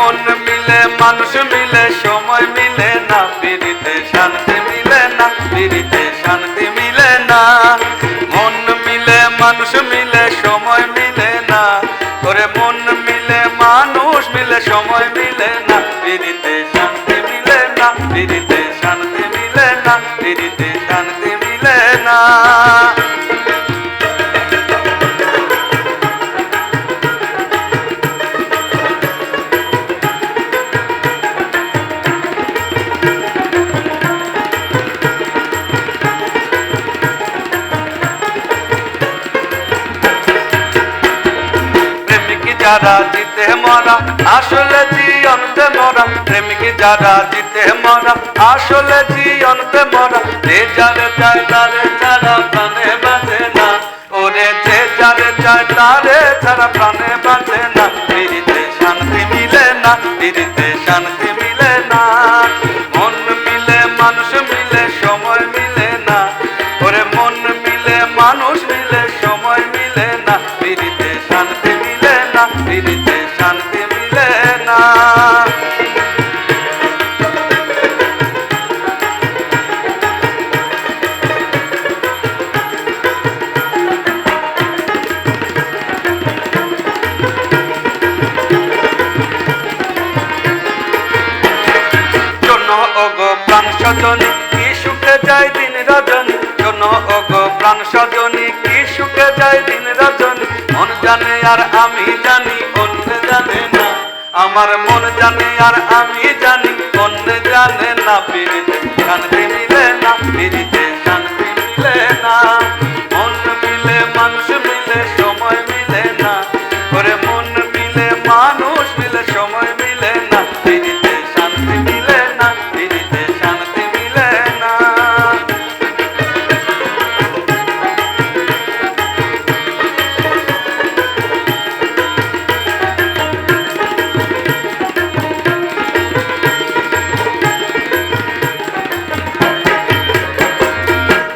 মানুষ মিলে, সময় মিলে না পিড়িতে শান্তি মিলে না পিড়িতে শান্তি মিলে না। মন মিলে, মানুষ মিলে, সময় মিলে না। করে মন মিলে, মানুষ মিলে, সময় মিলে না পিড়িতে শান্তি মিলে না পিড়িতে শান্তি মিলে না পিড়িতে শান্তি মিলে না। যারা জিতে মরা, আসলে জিয়ন্তে মরা। প্রেমিক যারা জিতে মরা, আসলে জিয়ন্তে মরা। যে যারে চায় তারে ছাড়া প্রাণে বাঁচে না। ওরে যে যারে চায় তারে ছাড়া প্রাণে বাঁচে না। পিড়িতে শান্তি মিলে না পিড়িতে শান্তি মিলে না। মন মিলে, মানুষ মিলে কি সুখে দিন রজনী? মন জানে আর আমি জানি অন্য জানে না। আমার মন জানে আর আমি জানি অন্য জানে না, পিড়িতে না, পিড়িতে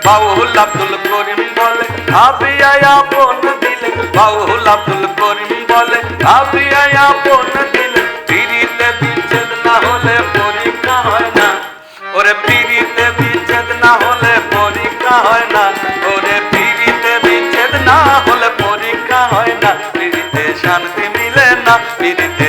বাউল আব্দুল করিম বলে আবিয়া বোন দিলে। বাউল আব্দুল করিম বলে আবিয়া বোন দিলে। পিড়িতে বিচ্ছেদ না হলে পরীক্ষা হয় না। ওরে পিড়িতে বিচ্ছেদ না হলে পরীক্ষা হয় না। ওরে পিড়িতে বিচ্ছেদ না হলে পরীক্ষা হয় না। পিড়িতে শান্তি মিলে না, পিড়িতে